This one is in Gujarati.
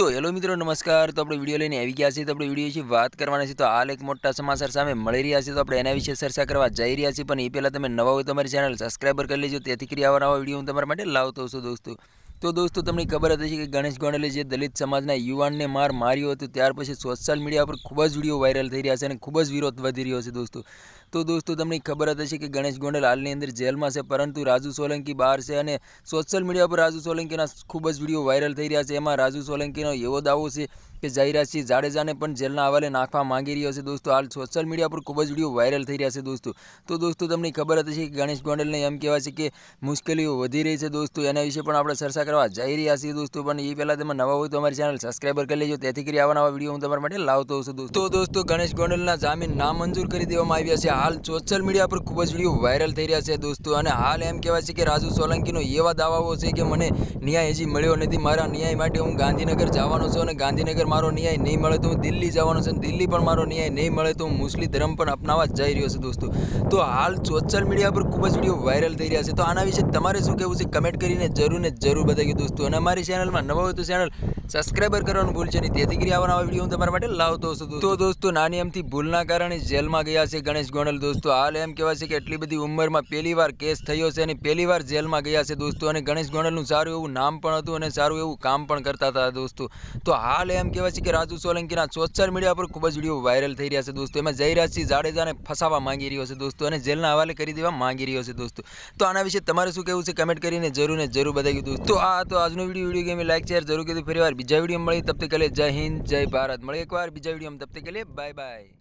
તો હેલો મિત્રો, નમસ્કાર. તો આપણે વીડિયો લઈને આવી ગયા છીએ. તો આપણે વીડિયો વિશે વાત કરવાના છે તો હાલ એક મોટા સમાચાર સામે મળી રહ્યા છે. તો આપણે એના વિશે ચર્ચા કરવા જઈ રહ્યા છીએ. પણ એ પહેલાં તમે નવા હોય તમારી ચેનલ સબસ્ક્રાઈબર કરી લેજો. તેથી કરી આવા નવા વીડિયો હું તમારા માટે લાવતો છું દોસ્તો. તો દોસ્તો, તમને ખબર હતી કે ગણેશ ગોંડલે જે દલિત સમાજના યુવાનને માર માર્યો હતો, ત્યાર પછી સોશિયલ મીડિયા પર ખૂબ જ વીડિયો વાયરલ થઈ રહ્યા છે અને ખૂબ જ વિરોધ વધી રહ્યો છે દોસ્તો. તો દોસ્તો, તમને ખબર હતી કે ગણેશ ગોંડલ હાલની અંદર જેલમાં છે, પરંતુ રાજુ સોલંકી બહાર છે અને સોશિયલ મીડિયા પર રાજુ સોલંકીના ખૂબ જ વીડિયો વાયરલ થઈ રહ્યા છે. એમાં રાજુ સોલંકીનો એવો દાવો છે કે જયરાજસિંહ જાડેજાને પણ જેલના હવાલે નાખવા માંગી રહ્યો છે દોસ્તો. હાલ સોશિયલ મીડિયા પર ખૂબ જ વીડિયો વાયરલ થઈ રહ્યા છે દોસ્તો. તો દોસ્તો, તમને ખબર હતી કે ગણેશ ગોંડલને એમ કહેવાય છે કે મુશ્કેલીઓ વધી રહી છે દોસ્તો. એના વિશે પણ આપણે ચર્ચા કરવા જઈ રહ્યા છીએ દોસ્તો. પણ એ પહેલાં તમે નવા હોય તો અમારી ચેનલ સબસ્ક્રાઈબર કરી લેજો. તેથી કરી આવા નવા વીડિયો હું તમારા માટે લાવતો છું દોસ્તો. તો દોસ્તો, ગણેશ ગોંડલના જામીન નામંજૂર કરી દેવામાં આવ્યા છે. હાલ સોશિયલ મીડિયા પર ખૂબ જ વીડિયો વાયરલ થઈ રહ્યા છે દોસ્તો. અને હાલ એમ કહેવાય છે કે રાજુ સોલંકીનો એવા દાવાઓ છે કે મને ન્યાય હજી મળ્યો નથી. મારા ન્યાય માટે હું ગાંધીનગર જવાનો છું અને ગાંધીનગર મારો ન્યાય નહીં મળે તો હું દિલ્હી જવાનો છું દિલ્હી પણ મારો ન્યાય નહીં મળે તો હું મુસ્લિમ ધર્મ પણ અપનાવવા જઈ રહ્યો છું દોસ્તો. તો હાલ સોશિયલ મીડિયા પર ખૂબ જ વીડિયો વાયરલ થઈ રહ્યા છે. તો આના વિશે તમારે શું કહેવું છે? કમેન્ટ કરીને જરૂર ને જરૂર બતાવી દોસ્તો. અને અમારી ચેનલમાં નવો હોય તો ચેનલ સબસ્ક્રાઈબર કરવાનું ભૂલશે નહીં. તેથી કરી આવવાના વીડિયો હું તમારા માટે લાવતો છું. તો દોસ્તો, નાની એમથી ભૂલના કારણે જેલમાં ગયા છે ગણેશ ગોંડલ દોસ્તો. હાલ એમ કહેવાય છે કે એટલી બધી ઉંમરમાં પહેલી વાર કેસ થયો છે અને પહેલી વાર જેલમાં ગયા છે દોસ્તો. અને ગણેશ ગોંડલનું સારું એવું નામ પણ હતું અને સારું એવું કામ પણ કરતા હતા દોસ્તો. તો હાલ એમ કહેવાય છે કે રાજુ સોલંકીના સોશિયલ મીડિયા પર ખૂબ જ વીડિયો વાયરલ થઈ રહ્યા છે દોસ્તો. એમાં જયરાજસિંહ જાડેજાને ફસાવા માંગી રહ્યો છે દોસ્તો અને જેલના હવાલે કરી દેવા માંગી રહ્યો છે દોસ્તો. તો આના વિશે તમારે શું કહેવું છે? કમેન્ટ કરીને જરૂર ને જરૂર બતાવી દોસ્તો. આ તો આજનો video. Video game like, share જરૂર કીધું ફરી વાર. બીજા વીડિયો મળી તબ તક કે જય હિન્દ, જય ભારત. મળીએ એકવાર બીજા વીડિયો તબ તક કે બાય બાય.